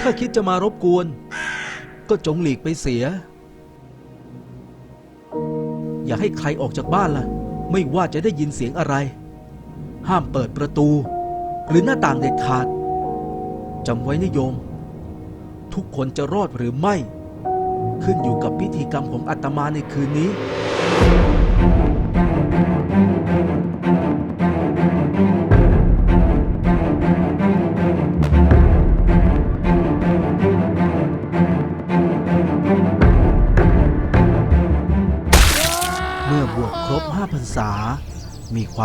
ถ้าคิดจะมารบกวน ก็จงหลีกไปเสีย อย่าให้ใครออกจากบ้านล่ะ ไม่ว่าจะได้ยินเสียงอะไร ห้ามเปิดประตู หรือหน้าต่างเด็ดขาดจำไว้นะโยม ทุกคนจะรอดหรือไม่ ขึ้นอยู่กับพิธีกรรมของอาตมาในคืนนี้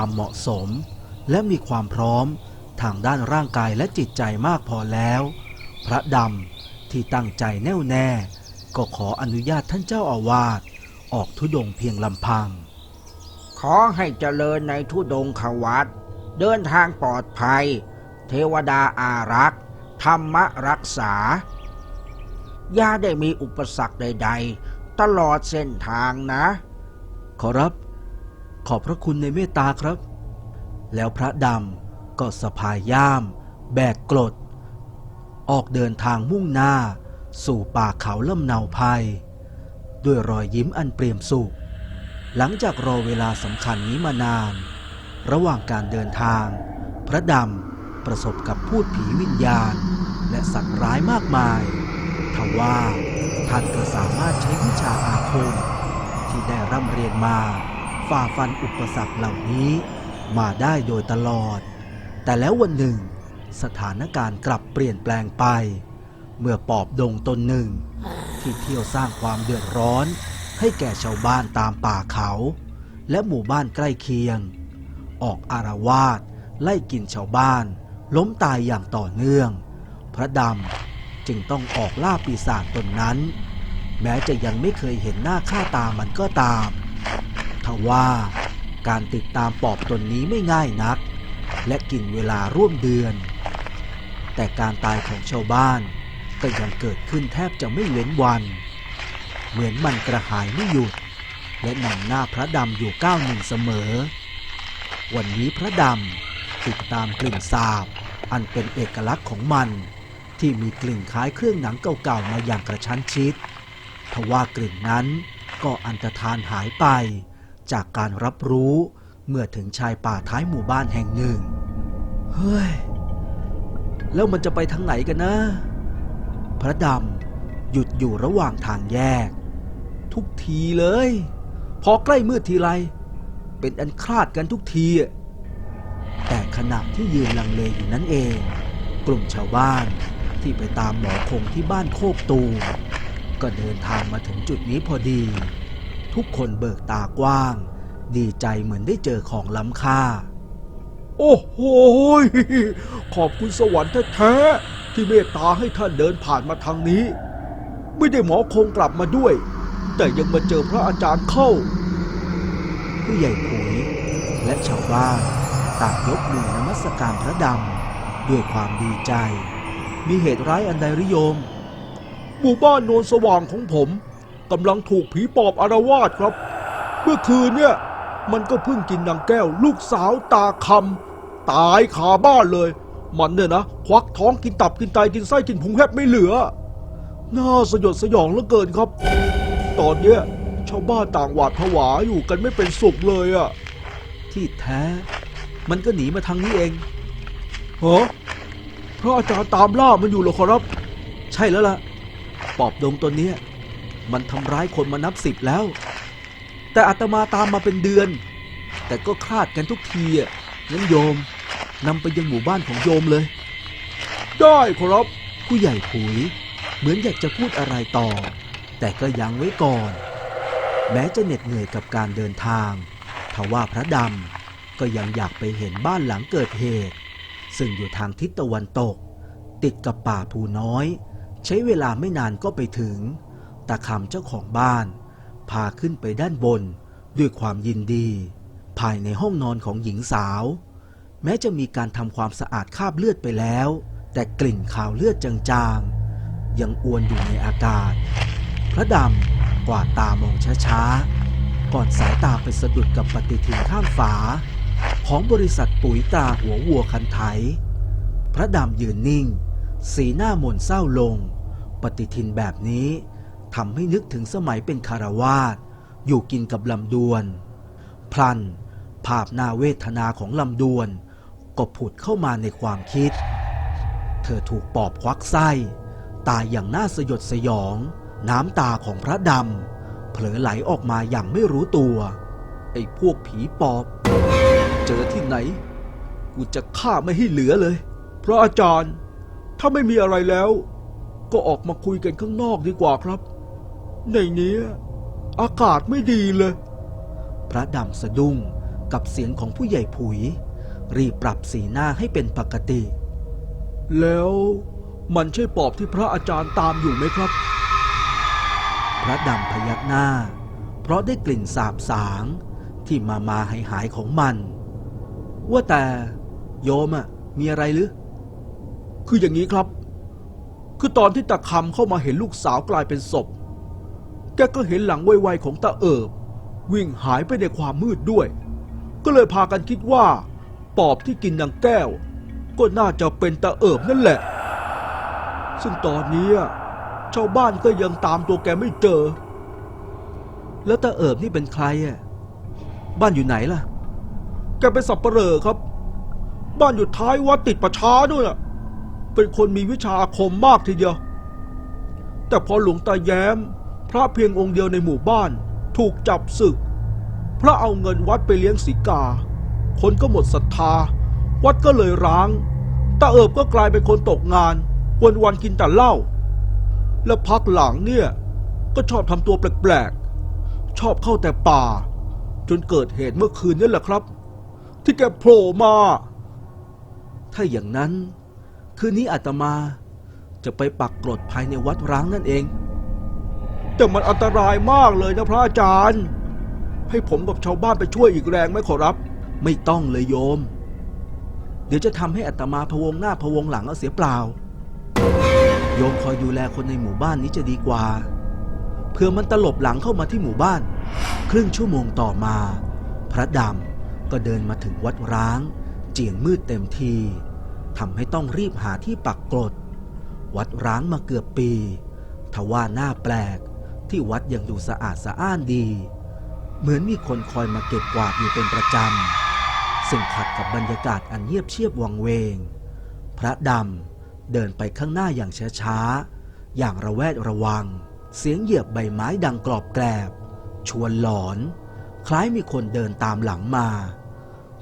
ความเหมาะสม และมีความพร้อมทางด้านร่างกายและจิตใจมากพอแล้ว พระดำที่ตั้งใจแน่วแน่ ก็ขออนุญาตท่านเจ้าอาวาสออกทุดงค์เพียงลำพัง ขอให้เจริญในทุดงควัตเดินทางปลอดภัย เทวดาอารักษ์ธรรมรักษา อย่าได้มีอุปสรรคใด ๆ ตลอดเส้นทางนะ ขอรับ ขอบพระคุณในเมตตาครับ แล้วพระดำก็สะพายย่าม แบกกรด ออกเดินทางมุ่งหน้า สู่ป่าเขาลำเนาภัย ด้วยรอยยิ้มอันเปรียมสุข หลังจากรอเวลาสำคัญนี้มานาน ระหว่างการเดินทาง พระดำประสบกับพูดผีวิญญาณ และสัตว์ร้ายมากมายทว่าท่านก็สามารถใช้วิชาอาคม ที่ได้ร่ำเรียนมา ฝ่าฟันอุปสรรคเหล่านี้ มาได้โดยตลอด แต่แล้ววันหนึ่ง สถานการณ์กลับเปลี่ยนแปลงไป เมื่อปอบดงตนหนึ่ง ที่เที่ยวสร้างความเดือดร้อน ให้แก่ชาวบ้านตามป่าเขา และหมู่บ้านใกล้เคียง ออกอารวาสไล่กินชาวบ้าน ล้มตายอย่างต่อเนื่อง พระดำจึงต้องออกล่าปีศาจตนนั้น แม้จะยังไม่เคยเห็นหน้าค่าตามันก็ตามทว่า การติดตามปอบตนนี้ไม่ง่ายนัก และกินเวลาร่วมเดือน แต่การตายของชาวบ้านก็ยังเกิดขึ้นแทบจะไม่เว้นวัน เหมือนมันกระหายไม่หยุด และนำหน้าพระดำอยู่ก้าวหนึ่งเสมอ วันนี้พระดำติดตามกลิ่นสาบ อันเป็นเอกลักษณ์ของมัน ที่มีกลิ่นคล้ายเครื่องหนังเก่าๆมาอย่างกระชั้นชิดทว่ากลิ่นนั้นก็อันตรธานหายไป จากการรับรู้เมื่อถึงชายป่าท้ายหมู่บ้านแห่งหนึ่ง เฮ้ย แล้วมันจะไปทางไหนกันนะ พระดำหยุดอยู่ระหว่างทางแยก ทุกทีเลย พอใกล้มืดทีไร เป็นอันคลาดกันทุกที แต่ขณะที่ยืนลังเลอยู่นั้นเอง กลุ่มชาวบ้านที่ไปตามหมอคงที่บ้านโคกตูมก็เดินทางมาถึงจุดนี้พอดี ทุกคนเบิกตากว้าง ดีใจเหมือนได้เจอของล้ำค่า โอ้โหยขอบคุณสวรรค์แท้ๆที่เมตตาให้ท่านเดินผ่านมาทางนี้ ไม่ได้หมอคงกลับมาด้วย แต่ยังมาเจอพระอาจารย์เข้า ผู้ใหญ่ขุยและชาวบ้านต่างยกมือนมัสการพระดำด้วยความดีใจ มีเหตุร้ายอันใดหรือโยม หมู่บ้านโนนสว่างของผม กำลังถูกผีปอบอารวาสครับ เมื่อคืนเนี่ย มันก็เพิ่งกินนางแก้ว ลูกสาวตาคำตายคาบ้านเลย มันเนี่ยนะควักท้องกินตับกินไตกินไส้กินพุงแทบไม่เหลือ น่าสยดสยองเหลือเกินครับ ตอนเนี้ยชาวบ้านต่างหวาดผวาอยู่กันไม่เป็นสุขเลยอะที่แท้ มันก็หนีมาทางนี้เองฮะพระอาจารย์ตามล่ามันอยู่เหรอครับ ใช่แล้วล่ะ ปอบดงตัวเนี้ย มันทำร้ายคนมานับสิบแล้ว แต่อาตมาตามมาเป็นเดือน แต่ก็คลาดกันทุกทีอะงั้นโยมนำไปยังหมู่บ้านของโยมเลย ได้ครับ ผู้ใหญ่ผุยเหมือนอยากจะพูดอะไรต่อ แต่ก็ยังไว้ก่อน แม้จะเหน็ดเหนื่อยกับการเดินทางทว่าพระดำก็ยังอยากไปเห็นบ้านหลังเกิดเหตุ ซึ่งอยู่ทางทิศตะวันตก ติดกับป่าภูน้อย ใช้เวลาไม่นานก็ไปถึง ตาคำเจ้าของบ้าน พาขึ้นไปด้านบนด้วยความยินดี ภายในห้องนอนของหญิงสาว แม้จะมีการทำความสะอาดคราบเลือดไปแล้ว แต่กลิ่นขาวเลือดจางๆ ยังอวนอยู่ในอากาศ พระดำกวาดตามองช้าๆ ก่อนสายตาไปสะดุดกับปฏิทินข้างฝา ของบริษัทปุ๋ยตาหัววัวคันไถ พระดำยืนนิ่ง สีหน้าหม่นเศร้าลง ปฏิทินแบบนี้ ทำให้นึกถึงสมัยเป็นคารวาสอยู่กินกับลำดวน พลัน ภาพนาเวทนาของลำดวน ก็ผุดเข้ามาในความคิด เธอถูกปอบควักไส้ ตายอย่างน่าสยดสยอง น้ำตาของพระดำเผลอไหลออกมาอย่างไม่รู้ตัว ไอ้พวกผีปอบ เจอที่ไหน กูจะฆ่าไม่ให้เหลือเลยพระอาจารย์ ถ้าไม่มีอะไรแล้ว ก็ออกมาคุยกันข้างนอกดีกว่าครับ ในนี้อากาศไม่ดีเลย พระดำสะดุ้งกับเสียงของผู้ใหญ่ผุย รีบปรับสีหน้าให้เป็นปกติ แล้วมันใช่ปอบที่พระอาจารย์ตามอยู่ไหมครับ พระดำพยักหน้า เพราะได้กลิ่นสาบสางที่มามาหายหายของมัน ว่าแต่โยมอะมีอะไรหรือ คืออย่างนี้ครับ คือตอนที่ตาคำเข้ามาเห็นลูกสาวกลายเป็นศพ แกก็เห็นหลังไวๆของตาเอิบ วิ่งหายไปในความมืดด้วย ก็เลยพากันคิดว่า ปอบที่กินนางแก้ว ก็น่าจะเป็นตาเอิบนั่นแหละ ซึ่งตอนนี้ชาวบ้านก็ยังตามตัวแกไม่เจอ แล้วตาเอิบนี่เป็นใครอะบ้านอยู่ไหนล่ะ แกเป็นสับเปลอครับ บ้านอยู่ท้ายวัดติดประชาด้วยนะเป็นคนมีวิชาอาคมมากทีเดียว แต่พอหลวงตาแย้ม พระเพียงองค์เดียวในหมู่บ้าน ถูกจับศึก พระเอาเงินวัดไปเลี้ยงสีกา คนก็หมดศรัทธา วัดก็เลยร้างตาเอิบก็กลายเป็นคนตกงาน วันวันกินแต่เหล้าแล้วพักหลังเนี่ย ก็ชอบทำตัวแปลกๆ ชอบเข้าแต่ป่า จนเกิดเหตุเมื่อคืนนี่แหละครับ ที่แกโผล่มา ถ้าอย่างนั้น คืนนี้อาตมาจะไปปักกรดภายในวัดร้างนั่นเอง แต่มันอันตรายมากเลยนะพระอาจารย์ ให้ผมกับชาวบ้านไปช่วยอีกแรงไหมขอรับ ไม่ต้องเลยโยม เดี๋ยวจะทำให้อัตมาพวงหน้าพวงหลังเอาเสียเปล่า โยมคอยดูแลคนในหมู่บ้านนี้จะดีกว่าเพื่อมันตลบหลังเข้ามาที่หมู่บ้าน ครึ่งชั่วโมงต่อมา พระดำก็เดินมาถึงวัดร้าง เจียงมืดเต็มทีทำให้ต้องรีบหาที่ปักกรด วัดร้างมาเกือบปีทว่าหน้าแปลก ที่วัดยังดูสะอาดสะอ้านดี เหมือนมีคนคอยมาเก็บกวาดอยู่เป็นประจำ ซึ่งขัดกับบรรยากาศอันเงียบเชียบวังเวง พระดำเดินไปข้างหน้าอย่างช้าๆ อย่างระแวดระวัง เสียงเหยียบใบไม้ดังกรอบแกรบ ชวนหลอน คล้ายมีคนเดินตามหลังมา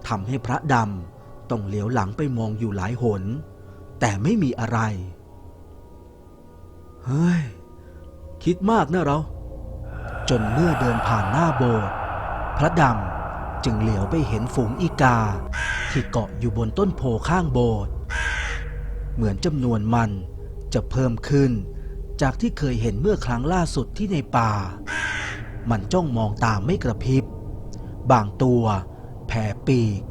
ทำให้พระดำต้องเหลียวหลังไปมองอยู่หลายหน แต่ไม่มีอะไร เฮ้ย คิดมากนะเรา จนเมื่อเดินผ่านหน้าโบสถ์พระดำจึงเหลียวไปเห็นฝูงอีกา ที่เกาะอยู่บนต้นโพข้างโบสถ์เหมือนจำนวนมันจะเพิ่มขึ้น จากที่เคยเห็นเมื่อครั้งล่าสุดที่ในป่า มันจ้องมองตามไม่กระพริบ บางตัวแผ่ปีก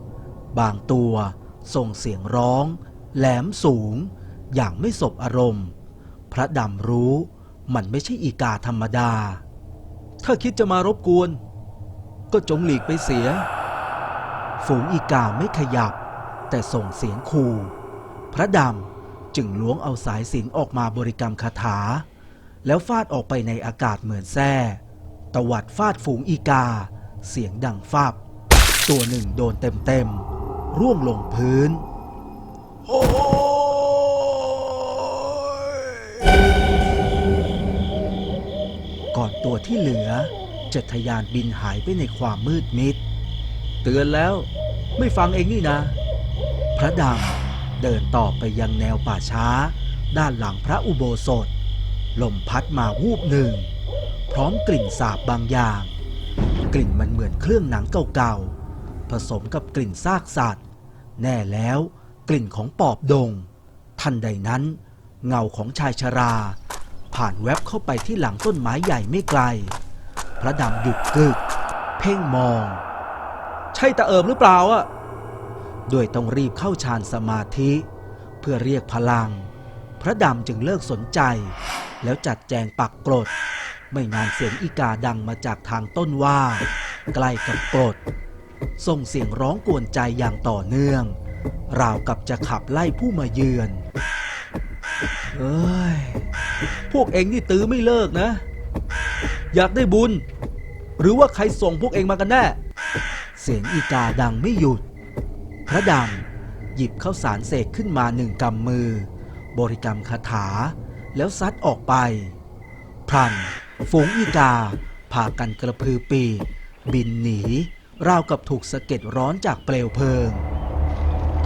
บางตัวส่งเสียงร้อง แหลมสูง อย่างไม่สบอารมณ์ พระดำรู้ มันไม่ใช่อีกาธรรมดา ถ้าคิดจะมารบกวน ก็จงหลีกไปเสีย ฝูงอีกาไม่ขยับ แต่ส่งเสียงคูพระดำจึงล้วงเอาสายสินออกมาบริกรรมคาถา แล้วฟาดออกไปในอากาศเหมือนแส้ตวัดฟาดฝูงอีกา เสียงดังฟาบ ตัวหนึ่งโดนเต็มๆ ร่วงลงพื้น โอ้ ก่อนตัวที่เหลือ จะทยานบินหายไปในความมืดมิด เตือนแล้วไม่ฟังเองนี่นะ พระดำเดินต่อไปยังแนวป่าช้า ด้านหลังพระอุโบสถ ลมพัดมาวูบหนึ่ง พร้อมกลิ่นสาบบางอย่าง กลิ่นมันเหมือนเครื่องหนังเก่าๆ ผสมกับกลิ่นซากสัตว์ แน่แล้วกลิ่นของปอบดง ทันใดนั้น เงาของชายชรา ผ่านแวบเข้าไปที่หลังต้นไม้ใหญ่ไม่ไกล พระดำหยุดกึก เพ่งมอง ใช่ตาเอิบหรือเปล่าอะด้วยต้องรีบเข้าฌานสมาธิ เพื่อเรียกพลัง พระดำจึงเลิกสนใจ แล้วจัดแจงปักกรด ไม่นานเสียงอีกาดังมาจากทางต้นว่า ใกล้กับกรด ส่งเสียงร้องกวนใจอย่างต่อเนื่อง ราวกับจะขับไล่ผู้มาเยือนเอ้ย พวกเองนี่ตื้อไม่เลิกนะ อยากได้บุญ หรือว่าใครส่งพวกเองมากันแน่ เสียงอีกาดังไม่หยุด พระดำหยิบข้าวสารเสกขึ้นมาหนึ่งกำมือ บริกรรมคาถาแล้วซัดออกไปพลัน ฝูงอีกาพากันกระพือปีกบินหนี ราวกับถูกสะเก็ดร้อนจากเปลวเพลิง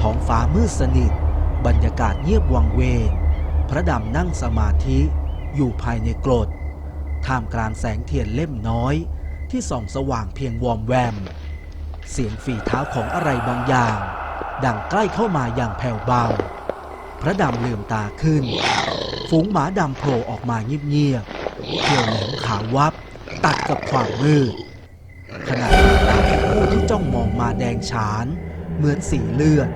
ท้องฟ้ามืดสนิท บรรยากาศเงียบวังเวง พระดำนั่งสมาธิอยู่ภายในกรดท่ามกลางแสงเทียนเล่มน้อยที่ส่องสว่างเพียงวอมแวม เสียงฝีเท้าของอะไรบางอย่าง ดังใกล้เข้ามาอย่างแผ่วเบา พระดำลืมตาขึ้น ฝูงหมาดำโผล่ออกมาเงียบๆเที่ยวแหลมขาววับ ตัดกับความมืดขณะที่ตาของผู้ที่จ้องมองมาแดงฉาน เหมือนสีเลือด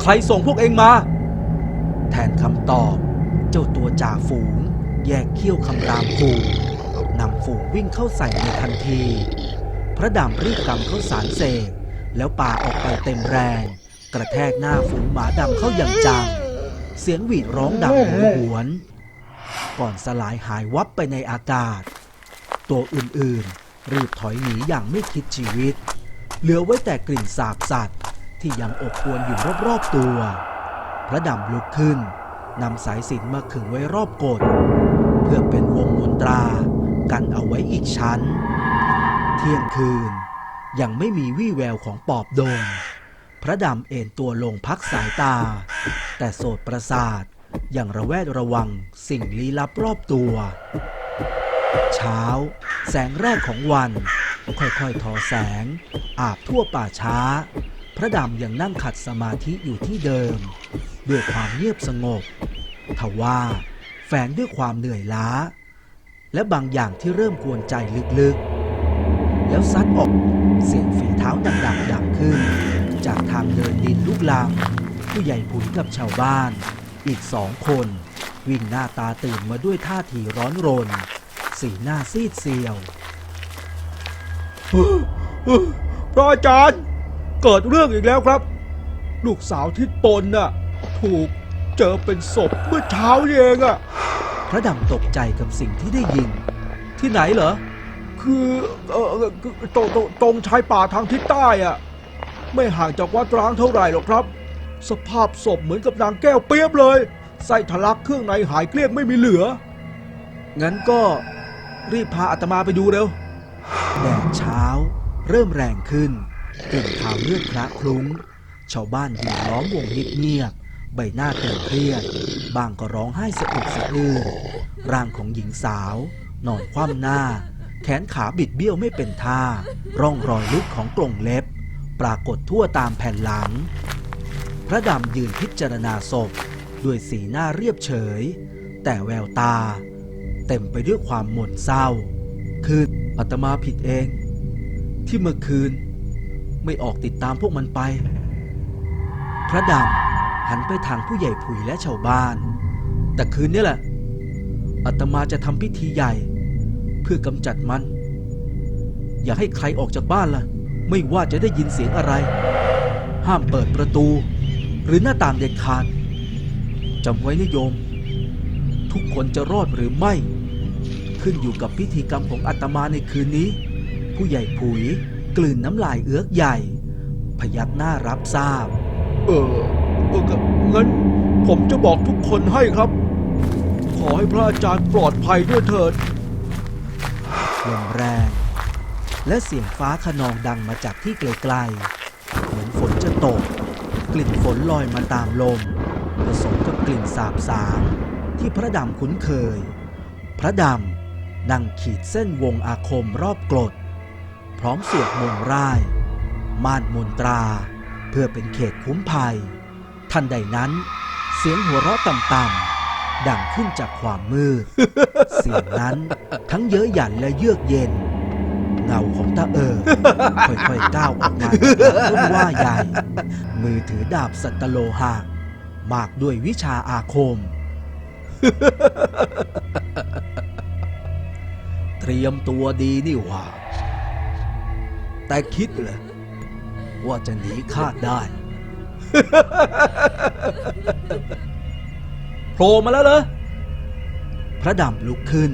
ใครส่งพวกเองมา นคำตอบ เจ้าตัวจ่าฝูง แยกเขี้ยวคำรามขู่นำฝูงวิ่งเข้าใส่ในทันที พระดำรีบกำข้าสารเสกแล้วป่าออกไปเต็มแรง กระแทกหน้าฝูงหมาดำเข้าอย่างจัง เสียงหวีดร้องดังโหยหวน ก่อนสลายหายวับไปในอากาศ ตัวอื่นๆ รีบถอยหนีอย่างไม่คิดชีวิต เหลือไว้แต่กลิ่นสาบสัตว์ที่ยังอบอวนอยู่รอบๆตัว พระดำลุกขึ้นนำสายสินมาขึงไว้รอบโกดเพื่อเป็นวงมนตรากันเอาไว้อีกชั้น เที่ยงคืน ยังไม่มีวี่แววของปอบดงพระดำเอนตัวลงพักสายตา แต่โสดประสาทยังระแวดระวังสิ่งลี้ลับรอบตัว เช้า แสงแรกของวัน ค่อยๆทอแสง อาบทั่วป่าช้า พระดำยังนั่งขัดสมาธิอยู่ที่เดิม ด้วยความเงียบสงบทว่าแฝงด้วยความเหนื่อยล้า และบางอย่างที่เริ่มกวนใจลึกๆ แล้วซัดออกเสียงฝีเท้าดังๆดังขึ้น จากทางเดินดินลูกลังผู้ใหญ่ผุนกับชาวบ้าน อีกสองคน วิ่งหน้าตาตื่นมาด้วยท่าทีร้อนรน สีหน้าซีดเซียวพระอาจารย์ เกิดเรื่องอีกแล้วครับ ลูกสาวที่ตนน่ะ ถูกเจอเป็นศพเมื่อเช้านี่เองอะพระดำตกใจกับสิ่งที่ได้ยิน ที่ไหนเหรอ คือเออคือตรงตรงตรงชายป่าทางทิศใต้อะไม่ห่างจากวัดร้างเท่าไหร่หรอกครับ สภาพศพเหมือนกับนางแก้วเปียบเลย ไส้ทะลักเครื่องในหายเกลี้ยงไม่มีเหลือ งั้นก็รีบพาอาตมาไปดูเร็ว แดดเช้าเริ่มแรงขึ้น กลิ่นคาวเลือดคละคลุ้ง ชาวบ้านยืนล้อมวงเงียบๆใบหน้าเตึงเครียด บางก็ร้องไห้สะอึกสะอื้นร่างของหญิงสาว นอนคว่ำหน้า แขนขาบิดเบี้ยวไม่เป็นท่า ร่องรอยลึกของกลงเล็บ ปรากฏทั่วตามแผ่นหลัง พระดำยืนพิจารณาศพ ด้วยสีหน้าเรียบเฉย แต่แววตา เต็มไปด้วยความหม่นเศร้า คืออาตมาผิดเอง ที่เมื่อคืน ไม่ออกติดตามพวกมันไป พระดำหันไปทางผู้ใหญ่ผุยและชาวบ้าน แต่คืนนี้แหละอาตมาจะทำพิธีใหญ่ เพื่อกำจัดมัน อย่าให้ใครออกจากบ้านล่ะ ไม่ว่าจะได้ยินเสียงอะไร ห้ามเปิดประตู หรือหน้าต่างเด็ดขาดจำไว้นะโยม ทุกคนจะรอดหรือไม่ ขึ้นอยู่กับพิธีกรรมของอาตมาในคืนนี้ ผู้ใหญ่ผุย กลืนน้ำลายเอื้อกใหญ่ พยักหน้ารับทราบ เออเอองั้นผมจะบอกทุกคนให้ครับ ขอให้พระอาจารย์ปลอดภัยด้วยเถิดลมแรง และเสียงฟ้าขนองดังมาจากที่ไกลๆ เหมือนฝนจะตก กลิ่นฝนลอยมาตามลม ผสมกับกลิ่นสาบสางที่พระดำคุ้นเคย พระดำนั่งขีดเส้นวงอาคมรอบกรด พร้อมสวดมนต์ร่าย ม่านมนตรา เพื่อเป็นเขตคุ้มภัย ทันใดนั้น เสียงหัวเราะต่ำๆดังขึ้นจากความมืด เสียงนั้นทั้งเย้ยหยันและเยือกเย็น เงาของตาเอิงค่อยๆก้าวออกมาจากหลังต้นว่าใหญ่ มือถือดาบสัตตโลหะมากด้วยวิชาอาคม เตรียมตัวดีนี่หว่า แต่คิดเลยว่าจะหนีคาดได้ โผล่มาแล้วเหรอ พระดำลุกขึ้น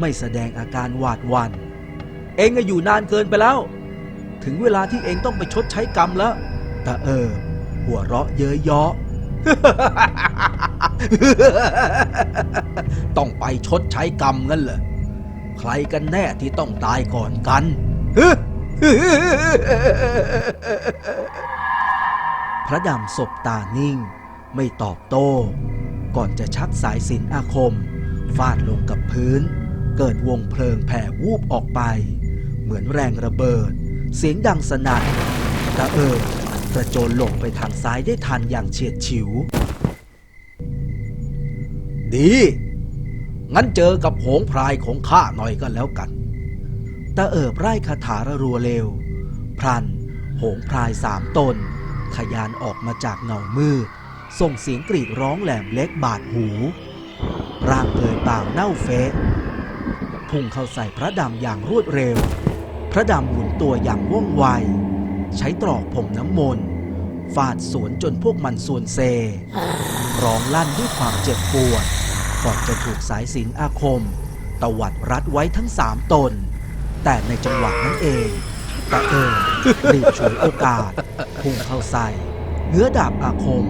ไม่แสดงอาการหวาดหวัน่นเองก็อยู่นานเกินไปแล้ว ถึงเวลาที่เองต้องไปชดใช้กรรมแล้ว แต่เออ หัวเราะเย้ยเยาะต้องไปชดใช้กรรมงั้นเหรอ ใครกันแน่ที่ต้องตายก่อนกัน พระดำสบตานิ่ง ไม่ตอบโต้ ก่อนจะชักสายสินอาคม ฟาดลงกับพื้น เกิดวงเพลิงแผ่วูบออกไป เหมือนแรงระเบิด เสียงดังสนั่นตะเอิบกระโจนหลบไปทางซ้ายได้ทันอย่างเฉียดฉิว ดี งั้นเจอกับโหงพรายของข้าหน่อยก็แล้วกัน ตะเอิบไร่คาถาระรัวเร็ว พรัน โหงพรายสามตนขยานออกมาจากเงามืด ส่งเสียงกรีดร้องแหลมเล็กบาดหู ร่างเผยปล่าเน่าเฟะพุ่งเข้าใส่พระดำอย่างรวดเร็ว พระดำหมุนตัวอย่างว่องไว ใช้ตรอกผมน้ำมนต์ฟาดสวนจนพวกมันส่วนเซ ร้องลั่นด้วยความเจ็บปวด ก่อนจะถูกสายสินอาคม ตวัดรัดไว้ทั้งสามตน แต่ในจังหวะนั้นเองตะเอิญรีบฉวยโอกาส พุ่งเข้าใส่เงื้อดาบอาคม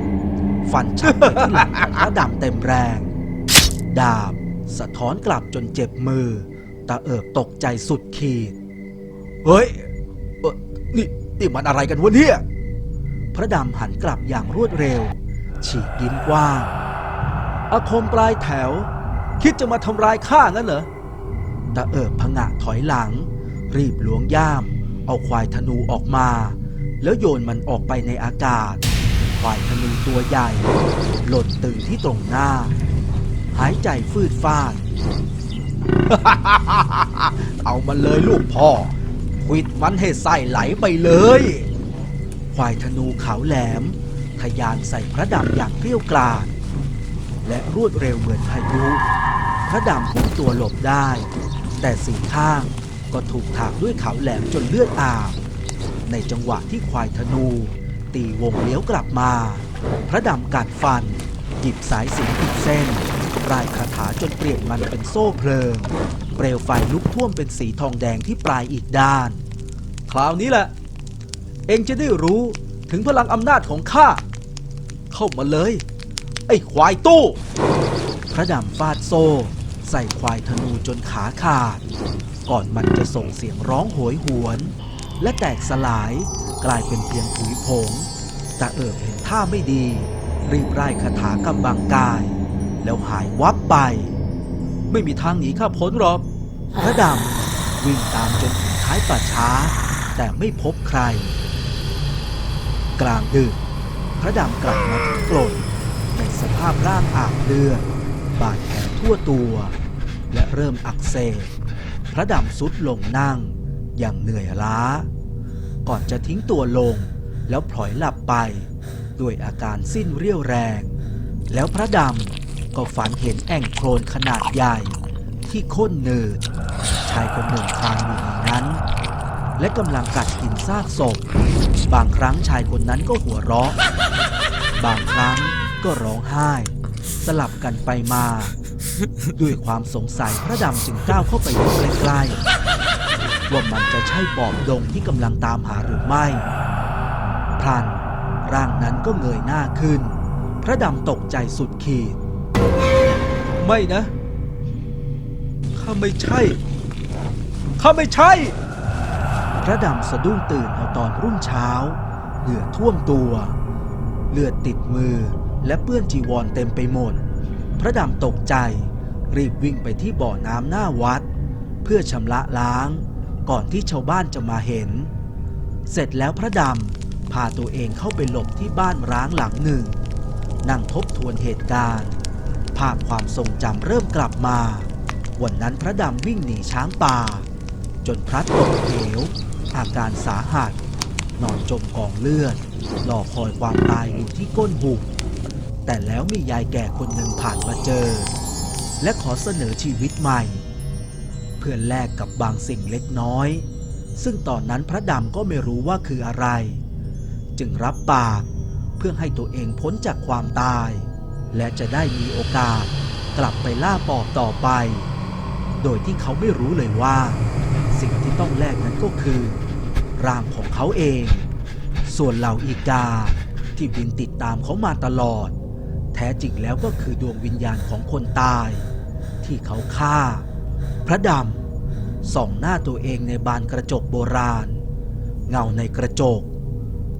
ฟันฉับไปที่หลังของพระดำเต็มแรง ดาบสะท้อนกลับจนเจ็บมือตาเอิบตกใจสุดขีด เฮ้ยนี่นี่มันอะไรกันวะเนี่ย พระดำหันกลับอย่างรวดเร็ว ฉีกยิ้มกว้าง อาคมปลายแถว คิดจะมาทำร้ายข้างั้นเหรอ ตาเอิบพงะถอยหลัง รีบหลวงย่าม เอาควายธนูออกมา แล้วโยนมันออกไปในอากาศ ควายธนูตัวใหญ่ หล่นตื่นที่ตรงหน้า หายใจฟืดฟาด เอามันเลยลูกพ่อควิดมันให้ไส้ไหลไปเลย ควายธนูเขาแหลมทะยานใส่พระดำอย่างเกลี้ยกล่อมและรวดเร็วเหมือนพายุ พระดำพุ่งตัวหลบได้ แต่สี่ข้างก็ถูกถากด้วยเขาแหลมจนเลือดอาบ ในจังหวะที่ควายธนู ตีวงเลี้ยวกลับมา พระดำกัดฟัน หยิบสายสิญจนอีกเส้นรายคาถาจนเปลี่ยนมันเป็นโซ่เพลิง เปลวไฟลุกท่วมเป็นสีทองแดงที่ปลายอีกด้าน คราวนี้แหละ เองจะได้รู้ถึงพลังอำนาจของข้า เข้ามาเลย ไอ้ควายตู้ พระดำฟาดโซ่ ส่ควายธนูจนขาขาด ก่อนมันจะส่งเสียงร้องโหยหวน และแตกสลายกลายเป็นเพียงผุยผงตาเอิบเห็นท่าไม่ดี รีบไล่คาถากำบังกาย แล้วหายวับไป ไม่มีทางหนีข้าพ้นหรอกพระดำวิ่งตามจนถึงท้ายป่าช้า แต่ไม่พบใคร กลางดึกพระดำกลับมาถึงกรดในสภาพร่างอาบเลือดบาดแผลทั่วตัว และเริ่มอักเสบพระดำสุดลงนั่ง อย่างเหนื่อยล้า ก่อนจะทิ้งตัวลง แล้วพลอยหลับไป ด้วยอาการสิ้นเรี่ยวแรง แล้วพระดำก็ฝันเห็นแอ่งโคลนขนาดใหญ่ ที่โค่นเนินชายคนหนึ่งคลานอยู่ในนั้น และกำลังกัดกินซากศพ บางครั้งชายคนนั้นก็หัวเราะ บางครั้งก็ร้องไห้ สลับกันไปมา ด้วยความสงสัยพระดำจึงก้าวเข้าไปดูใกล้ๆว่ามันจะใช่ปอบดงที่กำลังตามหาหรือไม่พลันร่างนั้นก็เงยหน้าขึ้น พระดำตกใจสุดขีด ไม่นะ ข้าไม่ใช่ ข้าไม่ใช่ พระดำสะดุ้งตื่นเอาตอนรุ่งเช้า เหงื่อท่วมตัว เลือดติดมือ และเปื้อนจีวรเต็มไปหมด พระดำตกใจ รีบวิ่งไปที่บ่อน้ำหน้าวัด เพื่อชำระล้าง ก่อนที่ชาวบ้านจะมาเห็น เสร็จแล้วพระดำพาตัวเองเข้าไปหลบที่บ้านร้างหลังหนึ่ง นั่งทบทวนเหตุการณ์ ภาพความทรงจำเริ่มกลับมา วันนั้นพระดำวิ่งหนีช้างป่า จนพลัดตกเหว อาการสาหัสนอนจมกองเลือดรอคอยความตายอยู่ที่ก้นหุบ แต่แล้วมียายแก่คนหนึ่งผ่านมาเจอ และขอเสนอชีวิตใหม่ เพื่อแลกกับบางสิ่งเล็กน้อย ซึ่งตอนนั้นพระดำก็ไม่รู้ว่าคืออะไร จึงรับปากเพื่อให้ตัวเองพ้นจากความตาย และจะได้มีโอกาสกลับไปล่าปอบต่อไป โดยที่เขาไม่รู้เลยว่า สิ่งที่ต้องแลกนั้นก็คือ ร่างของเขาเอง ส่วนเหล่าอีกาที่บินติดตามเขามาตลอด แท้จริงแล้วก็คือดวงวิญญาณของคนตาย ที่เขาฆ่า พระดำส่องหน้าตัวเองในบานกระจกโบราณ เงาในกระจก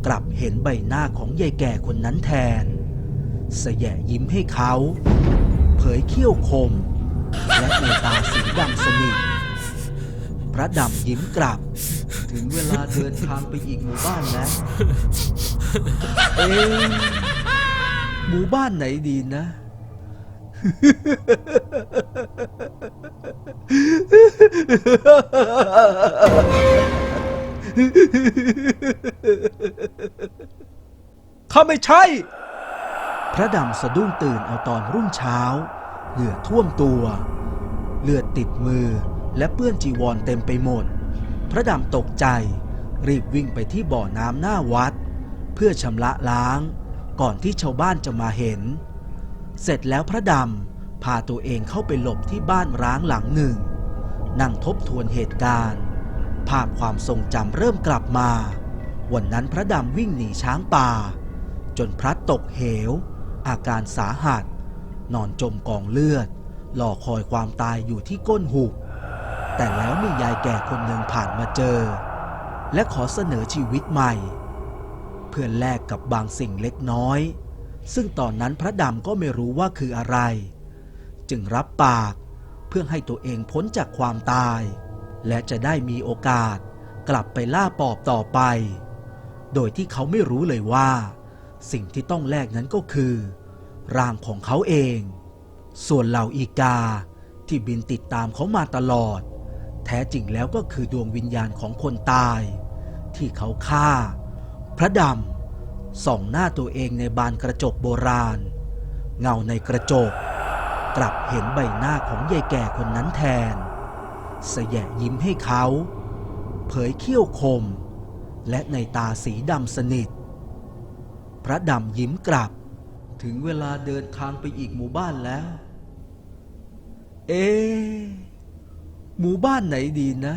กลับเห็นใบหน้าของยายแก่คนนั้นแทนสแยะยิ้มให้เขา เผยเขี้ยวคม และในตาสีดำสนิทพระดำยิ้มกลับ ถึงเวลาเดินทางไปอีกหมู่บ้านแล้ว เอ๊ หมู่บ้านไหนดีนะ ข้าไม่ใช่ พระดำสะดุ้งตื่นเอาตอนรุ่งเช้า เหงื่อท่วมตัว เลือดติดมือและเปื้อนจีวรเต็มไปหมด พระดำตกใจ รีบวิ่งไปที่บ่อน้ำหน้าวัด เพื่อชำระล้าง ก่อนที่ชาวบ้านจะมาเห็น เสร็จแล้วพระดำพาตัวเองเข้าไปหลบที่บ้านร้างหลังหนึ่ง นั่งทบทวนเหตุการณ์ ภาพความทรงจำเริ่มกลับมา วันนั้นพระดำวิ่งหนีช้างป่า จนพลัดตกเหว อาการสาหัส นอนจมกองเลือดรอคอยความตายอยู่ที่ก้นหุบ แต่แล้วมียายแก่คนหนึ่งผ่านมาเจอ และขอเสนอชีวิตใหม่ พื่อแลกกับบางสิ่งเล็กน้อย ซึ่งตอนนั้นพระดำก็ไม่รู้ว่าคืออะไร จึงรับปากเพื่อให้ตัวเองพ้นจากความตาย และจะได้มีโอกาสกลับไปล่าปอบต่อไป โดยที่เขาไม่รู้เลยว่า สิ่งที่ต้องแลกนั้นก็คือ ร่างของเขาเอง ส่วนเหล่าอีกาที่บินติดตามเขามาตลอด แท้จริงแล้วก็คือดวงวิญญาณของคนตาย ที่เขาฆ่า พระดำส่องหน้าตัวเองในบานกระจกโบราณ เงาในกระจก กลับเห็นใบหน้าของยายแก่คนนั้นแทน สยะยิ้มให้เขา เผยเขี้ยวคม และในตาสีดำสนิท พระดำยิ้มกลับ ถึงเวลาเดินทางไปอีกหมู่บ้านแล้ว เอหมู่บ้านไหนดีนะ